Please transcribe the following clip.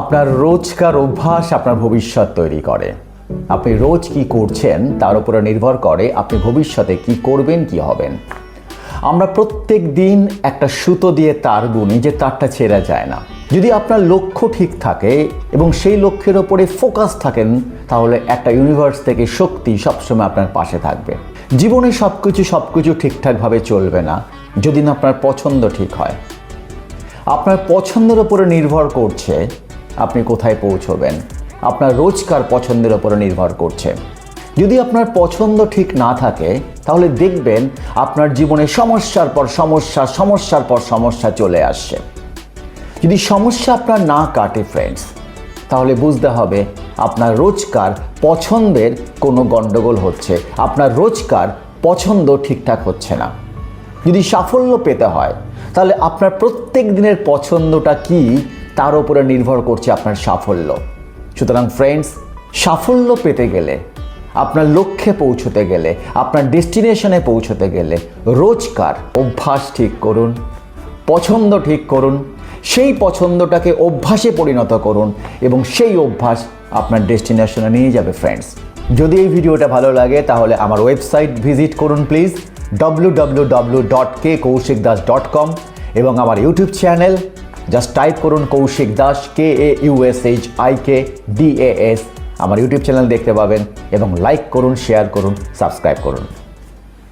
আপনার রোজকার অভ্যাস আপনার ভবিষ্যৎ তৈরি করে। আপনি রোজ কি করছেন তার উপরে নির্ভর করে আপনি ভবিষ্যতে কি করবেন, কি হবেন। আমরা প্রত্যেক দিন একটা সুতো দিয়ে তার গুনি, যে তারটা ছেঁড়া যায় না। যদি আপনার লক্ষ্য ঠিক থাকে এবং সেই লক্ষ্যের ওপরে ফোকাস থাকেন, তাহলে একটা ইউনিভার্স থেকে শক্তি সবসময় আপনার পাশে থাকবে। জীবনে সব কিছু সব কিছু ঠিকঠাকভাবে চলবে না, যদি না আপনার পছন্দ ঠিক হয়। আপনার পছন্দের উপরে নির্ভর করছে আপনি কোথায় পৌঁছবেন? আপনার রোজকার পছন্দের উপরে নির্ভর করছে। যদি আপনার পছন্দ ঠিক না থাকে, তাহলে দেখবেন আপনার জীবনে সমস্যার পর সমস্যা, সমস্যার পর সমস্যা চলে আসছে। যদি সমস্যা আপনার না কাটে ফ্রেন্ডস তাহলে বুঝতে হবে আপনার রোজকার পছন্দের কোনো গণ্ডগোল হচ্ছে। আপনার রোজকার পছন্দ ঠিকঠাক হচ্ছে না। যদি সাফল্য পেতে হয়, তাহলে আপনার প্রত্যেক দিনের পছন্দটা কি তার উপরে নির্ভর করছে আপনার সাফল্য। সুতরাং ফ্রেন্ডস সাফল্য পেতে গেলে, আপনার লক্ষ্যে পৌঁছতে গেলে, আপনার ডেস্টিনেশনে পৌঁছতে গেলে রোজকার অভ্যাস ঠিক করুন, পছন্দ ঠিক করুন, সেই পছন্দটাকে অভ্যাসে পরিণত করুন এবং সেই অভ্যাস আপনার ডেস্টিনেশনে নিয়ে যাবে ফ্রেন্ডস যদি এই ভিডিওটা ভালো লাগে তাহলে আমার ওয়েবসাইট ভিজিট করুন please W W W dot K Koushik Das dot com এবং আমার ইউটিউব চ্যানেল জাস্ট টাইপ করুন Koushik Das K A U S H I K D S আমার ইউটিউব চ্যানেল দেখতে পাবেন এবং লাইক করুন শেয়ার করুন সাবস্ক্রাইব করুন।